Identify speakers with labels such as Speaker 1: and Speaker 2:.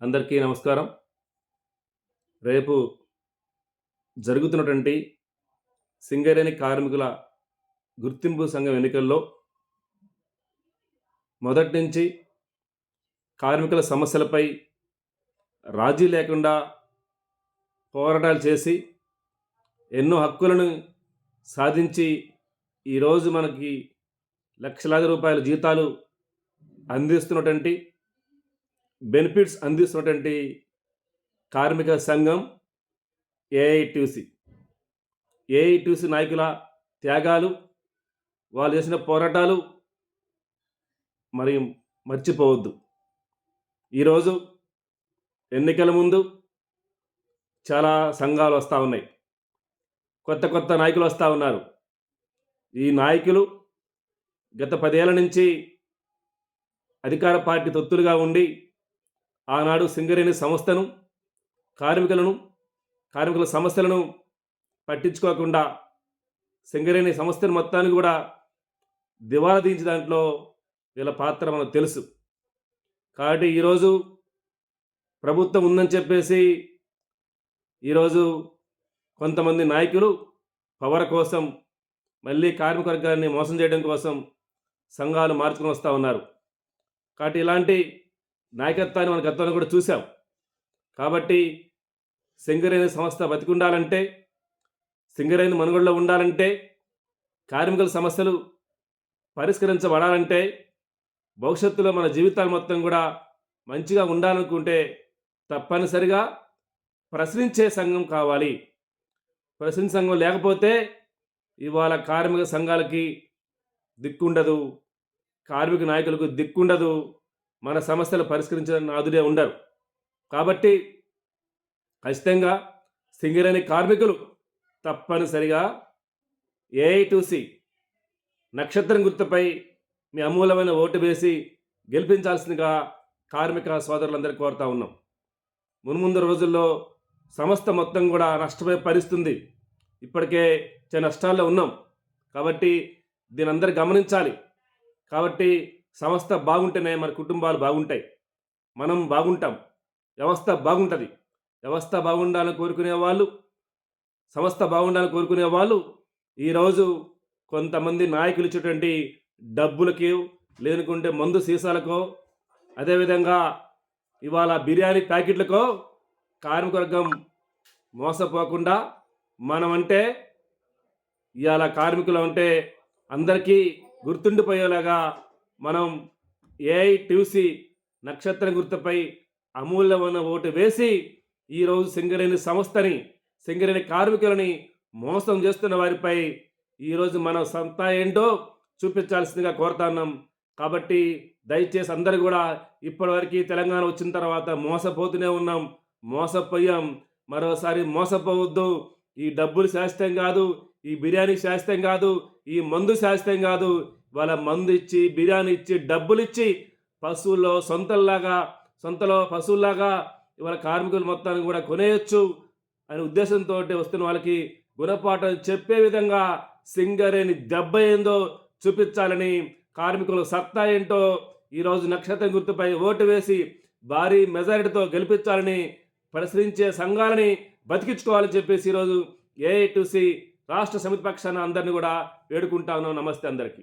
Speaker 1: అందరికీ నమస్కారం. రేపు జరుగుతున్నటువంటి సింగరేణి కార్మికుల గుర్తింపు సంఘం ఎన్నికల్లో మొదటి నుంచి కార్మికుల సమస్యలపై రాజీ లేకుండా పోరాటాలు చేసి ఎన్నో హక్కులను సాధించి ఈరోజు మనకి లక్షలాది రూపాయల జీతాలు అందిస్తున్నటువంటి బెనిఫిట్స్ అందిస్తున్నటువంటి కార్మిక సంఘం ఏఐటీసీ ఏఐటీసీ నాయకుల త్యాగాలు వాళ్ళు చేసిన పోరాటాలు మరి మర్చిపోవద్దు. ఈరోజు ఎన్నికల ముందు చాలా సంఘాలు వస్తూ ఉన్నాయి. కొత్త కొత్త నాయకులు వస్తూ ఉన్నారు. ఈ నాయకులు గత పదేళ్ళ నుంచి అధికార పార్టీ తొత్తులుగా ఉండి ఆనాడు సింగరేణి సంస్థను కార్మికులను కార్మికుల సమస్యలను పట్టించుకోకుండా సింగరేణి సంస్థను మొత్తాన్ని కూడా దివాలా తీయించే దాంట్లో వీళ్ళ పాత్ర మనకు తెలుసు. కాబట్టి ఈరోజు ప్రభుత్వం ఉందని చెప్పేసి ఈరోజు కొంతమంది నాయకులు పవర్ కోసం మళ్ళీ కార్మిక వర్గాన్ని మోసం చేయడం కోసం సంఘాలు మార్చుకొని వస్తూ ఉన్నారు. కాబట్టి ఇలాంటి నాయకత్వాన్ని మన గతంలో కూడా చూసాం కాబట్టి సింగరేణి సంస్థ బతికుండాలంటే సింగరేణి మనుగడలో ఉండాలంటే కార్మికుల సమస్యలు పరిష్కరించబడాలంటే భవిష్యత్తులో మన జీవితాలు మొత్తం కూడా మంచిగా ఉండాలనుకుంటే తప్పనిసరిగా ప్రశ్నించే సంఘం కావాలి. ప్రశ్నించే సంఘం లేకపోతే ఇవాళ కార్మిక సంఘాలకి దిక్కుండదు కార్మిక నాయకులకు దిక్కుండదు. మన సమస్యలు పరిష్కరించడానికి నాదుడే ఉండరు. కాబట్టి ఖచ్చితంగా సింగరేణి కార్మికులు తప్పనిసరిగా ఏఐటూసి నక్షత్రం గుర్తుపై మీ అమూలమైన ఓటు వేసి గెలిపించాల్సిందిగా కార్మిక సోదరులందరికీ కోరుతా ఉన్నాం. మున్ముందు రోజుల్లో సంస్థ మొత్తం కూడా నష్టపోయే పరిస్థితుంది ఇప్పటికే చాలా నష్టాల్లో ఉన్నాం. కాబట్టి దీని అందరు గమనించాలి. కాబట్టి సంస్థ బాగుంటేనే మన కుటుంబాలు బాగుంటాయి. మనం బాగుంటాం. వ్యవస్థ బాగుంటుంది. వ్యవస్థ బాగుండాలని కోరుకునే వాళ్ళు సంస్థ బాగుండాలని కోరుకునే వాళ్ళు ఈరోజు కొంతమంది నాయకులు ఇచ్చేటువంటి డబ్బులకి లేనుకుంటే మందు సీసాలకో అదేవిధంగా ఇవాళ బిర్యానీ ప్యాకెట్లకో కార్మిక వర్గం మోసపోకుండా మనమంటే ఇవాళ కార్మికులు అంటే అందరికీ గుర్తుండిపోయేలాగా మనం ఏఐటీసీ నక్షత్రం గుర్తుపై అమూల్యమైన ఓటు వేసి ఈరోజు సింగరేణి సంస్థని సింగరేణి కార్మికులని మోసం చేస్తున్న వారిపై ఈరోజు మనం సంత ఏంటో చూపించాల్సిందిగా కోరుతున్నాం కాబట్టి దయచేసి అందరు కూడా ఇప్పటివరకు తెలంగాణ వచ్చిన తర్వాత మోసపోతూనే ఉన్నాం. మోసపోయాం. మరోసారి మోసపోవద్దు. ఈ డబ్బులు శాస్త్రం కాదు. ఈ బిర్యానీ శాస్త్రం కాదు. ఈ మందు శాస్త్రం కాదు. వాళ్ళ మందు ఇచ్చి బిర్యానీ ఇచ్చి డబ్బులు ఇచ్చి పశువుల్లో సొంతల్లాగా సొంతలో పశువుల్లాగా ఇవాళ కార్మికులు మొత్తాన్ని కూడా కొనేయచ్చు అనే ఉద్దేశంతో వస్తున్న వాళ్ళకి గుణపాఠం చెప్పే విధంగా సింగరేని దెబ్బ ఏందో చూపించాలని కార్మికులు సత్తా ఏంటో ఈరోజు నక్షత్రం గుర్తుపై ఓటు వేసి భారీ మెజారిటీతో గెలిపించాలని ప్రశ్నించే సంఘాలని బతికించుకోవాలని చెప్పేసి ఈరోజు ఏఐ టు సి రాష్ట్ర సమితి పక్షాన అందరినీ కూడా వేడుకుంటా ఉన్నాం. నమస్తే అందరికీ.